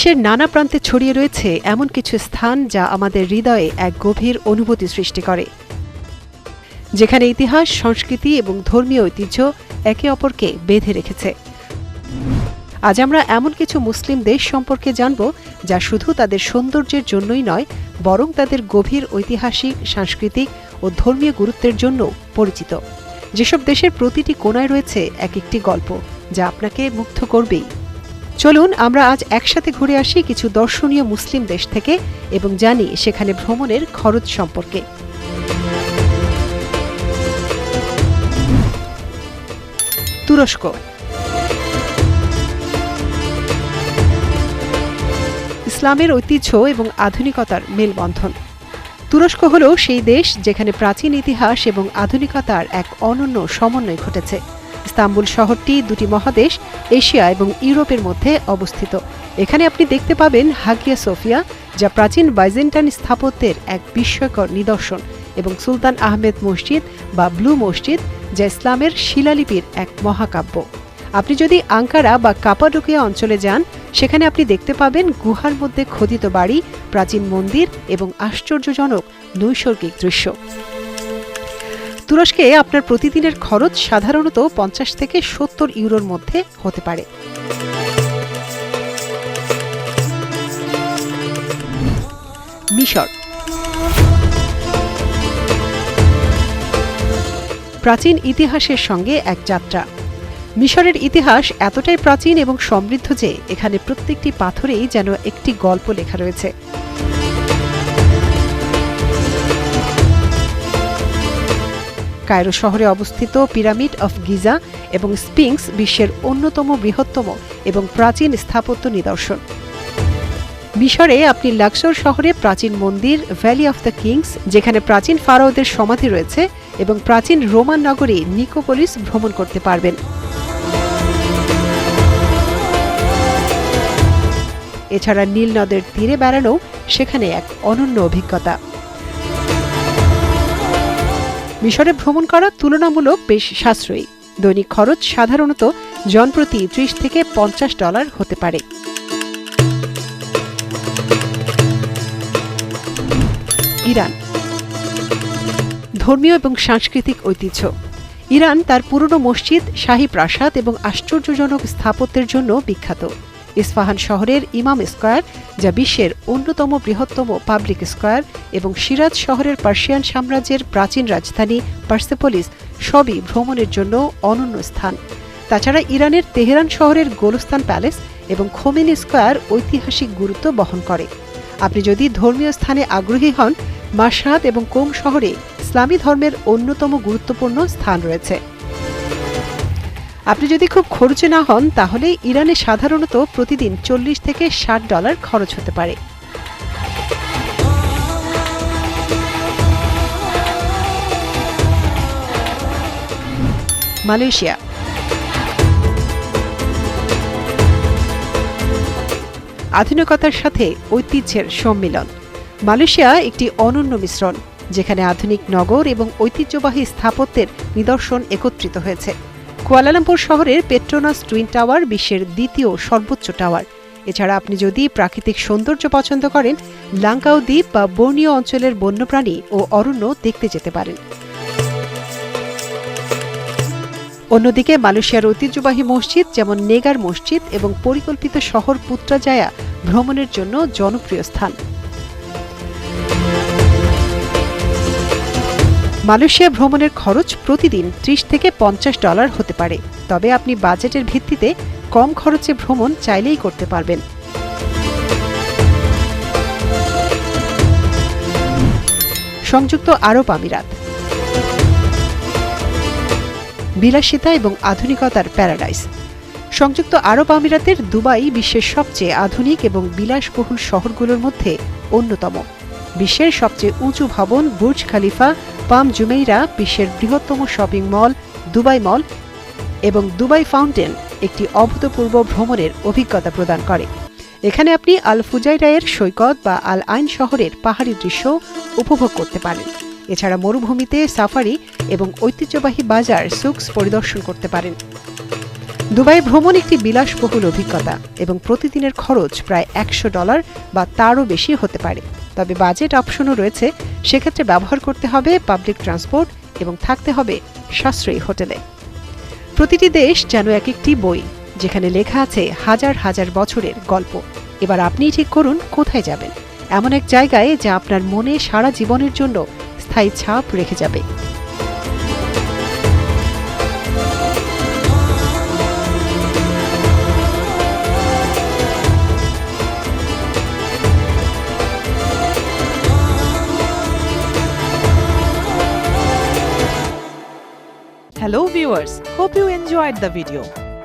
বিশ্বের নানা প্রান্তে ছড়িয়ে রয়েছে এমন কিছু স্থান যা আমাদের হৃদয়ে এক গভীর অনুভূতি সৃষ্টি করে। যেখানে ইতিহাস, সংস্কৃতি এবং ধর্মীয় ঐতিহ্য একে অপরকে বেঁধে রেখেছে। আজ আমরা এমন কিছু মুসলিম দেশ সম্পর্কে জানব যা শুধু তাদের সৌন্দর্যের জন্যই নয়, বরং তাদের গভীর ঐতিহাসিক, সাংস্কৃতিক ও ধর্মীয় গুরুত্বের জন্য পরিচিত। যেসব দেশের প্রতিটি কোণায় রয়েছে এক একটি গল্প, যা আপনাকে মুগ্ধ করবেই। চলুন আমরা আজ একসাথে ঘুরে আসি কিছু দর্শনীয় মুসলিম দেশ থেকে এবং জানি সেখানে ভ্রমণের খরচ সম্পর্কে। তুরস্ক। ইসলামের ঐতিহ্য এবং আধুনিকতার মেলবন্ধন। তুরস্ক হল সেই দেশ যেখানে প্রাচীন ইতিহাস এবং আধুনিকতার এক অনন্য সমন্বয় ঘটেছে। ইস্তাম্বুল শহরটি দুটি মহাদেশ, এশিয়া এবং ইউরোপের মধ্যে অবস্থিত। এখানে আপনি দেখতে পাবেন হাগিয়া সোফিয়া, যা প্রাচীন বাইজেন্টাইন স্থাপত্যের এক বিস্ময়কর নিদর্শন, এবং সুলতান আহমেদ মসজিদ বা ব্লু মসজিদ, যা ইসলামের শিলালিপির এক মহাকাব্য। আপনি যদি আঙ্কারা বা কাপাডোকিয়া অঞ্চলে যান, সেখানে আপনি দেখতে পাবেন গুহার মধ্যে খোদিত বাড়ি, প্রাচীন মন্দির এবং আশ্চর্যজনক নৈসর্গিক দৃশ্য। তুরস্কে আপনার প্রতিদিনের খরচ সাধারণত পঞ্চাশ থেকে সত্তর ইউরোর মধ্যে হতে পারে। মিশর। প্রাচীন ইতিহাসের সঙ্গে এক যাত্রা। মিশরের ইতিহাস এতটাই প্রাচীন এবং সমৃদ্ধ যে, এখানে প্রত্যেকটি পাথরেই যেন একটি গল্প লেখা রয়েছে। কায়রো শহরে অবস্থিত পিরামিড অফ গিজা এবং স্পিংস বিশ্বের অন্যতম বৃহত্তম এবং প্রাচীন স্থাপত্য নিদর্শন। মিশরে আপনি লাক্সর শহরে প্রাচীন মন্দির, ভ্যালি অফ দ্য কিংস, যেখানে প্রাচীন ফারাওদের সমাধি রয়েছে এবং প্রাচীন রোমান নগরী নিকোপলিস ভ্রমণ করতে পারবেন। এছাড়া নীল নদের তীরে বেড়ানো সেখানে এক অনন্য অভিজ্ঞতা। মিশরে ভ্রমণ করা তুলনামূলক বেশ সাশ্রয়ী। দৈনিক খরচ সাধারণত জনপ্রতি ত্রিশ থেকে পঞ্চাশ ডলার হতে পারে। ইরান। ধর্মীয় এবং সাংস্কৃতিক ঐতিহ্য। ইরান তার পুরনো মসজিদ শাহী প্রাসাদ এবং আশ্চর্যজনক স্থাপত্যের জন্য বিখ্যাত। ইস্পাহান শহরের ইমাম স্কোয়ার, যা বিশ্বের অন্যতম বৃহত্তম পাবলিক স্কোয়ার, এবং সিরাজ শহরের পার্সিয়ান সাম্রাজ্যের প্রাচীন রাজধানী পার্সেপোলিস সবই ভ্রমণের জন্য অনন্য স্থান। তাছাড়া ইরানের তেহরান শহরের গোলস্তান প্যালেস এবং খোমেনি স্কোয়ার ঐতিহাসিক গুরুত্ব বহন করে। আপনি যদি ধর্মীয় স্থানে আগ্রহী হন মাসাদ এবং কোম শহরে ইসলামী ধর্মের অন্যতম গুরুত্বপূর্ণ স্থান রয়েছে। আপনি যদি খুব খরচে না হন, তাহলে ইরানে সাধারণত প্রতিদিন চল্লিশ থেকে ষাট ডলার খরচ হতে পারে। মালয়েশিয়া। আধুনিকতার সাথে ঐতিহ্যের সম্মিলন। মালয়েশিয়া একটি অনন্য মিশ্রণ, যেখানে আধুনিক নগর এবং ঐতিহ্যবাহী স্থাপত্যের নিদর্শন একত্রিত হয়েছে। কুয়ালালামপুর শহরের পেট্রোনাস টুইন টাওয়ার বিশ্বের দ্বিতীয় সর্বোচ্চ টাওয়ার। এছাড়া আপনি যদি প্রাকৃতিক সৌন্দর্য পছন্দ করেন লাঙ্কাও দ্বীপ বা বর্ণীয় অঞ্চলের বন্যপ্রাণী ও অরণ্য দেখতে যেতে পারেন। অন্যদিকে মালয়েশিয়ার ঐতিহ্যবাহী মসজিদ যেমন নেগার মসজিদ এবং পরিকল্পিত শহর পুত্রাজায়া ভ্রমণের জন্য জনপ্রিয় স্থান। মালয়েশিয়া ভ্রমণের খরচ প্রতিদিন ত্রিশ থেকে পঞ্চাশ ডলার হতে পারে। তবে আপনি বাজেটের ভিত্তিতে কম খরচে ভ্রমণ চাইলেই করতে পারবেন। সংযুক্ত আরব আমিরাত। বিলাসিতা এবং আধুনিকতার প্যারাডাইস। সংযুক্ত আরব আমিরাতের দুবাই বিশ্বের সবচেয়ে আধুনিক এবং বিলাসবহুল শহরগুলোর মধ্যে অন্যতম। বিশ্বের সবচেয়ে উঁচু ভবন বুর্জ খালিফা পাম জুমেইরা বিশ্বের বৃহত্তম শপিং মল, দুবাই মল এবং দুবাই ফাউন্টেন একটি অভূতপূর্ব ভ্রমণের অভিজ্ঞতা প্রদান করে। এখানে আপনি আল ফুজাইরায়ের সৈকত বা আল আইন শহরের পাহাড়ি দৃশ্য উপভোগ করতে পারেন। এছাড়া মরুভূমিতে সাফারি এবং ঐতিহ্যবাহী বাজার সুকস পরিদর্শন করতে পারেন। দুবাই ভ্রমণ একটি বিলাসবহুল অভিজ্ঞতা এবং প্রতিদিনের খরচ প্রায় একশো ডলার বা তারও বেশি হতে পারে। তবে বাজেট অপশনও রয়েছে। সেক্ষেত্রে ব্যবহার করতে হবে পাবলিক ট্রান্সপোর্ট এবং থাকতে হবে সাশ্রয়ী হোটেলে। প্রতিটি দেশ যেন এক একটি বই, যেখানে লেখা আছে হাজার হাজার বছরের গল্প। এবার আপনি ঠিক করুন কোথায় যাবেন। এমন এক জায়গায় যা আপনার মনে সারা জীবনের জন্য স্থায়ী ছাপ রেখে যাবে। Hello viewers, hope you enjoyed the video.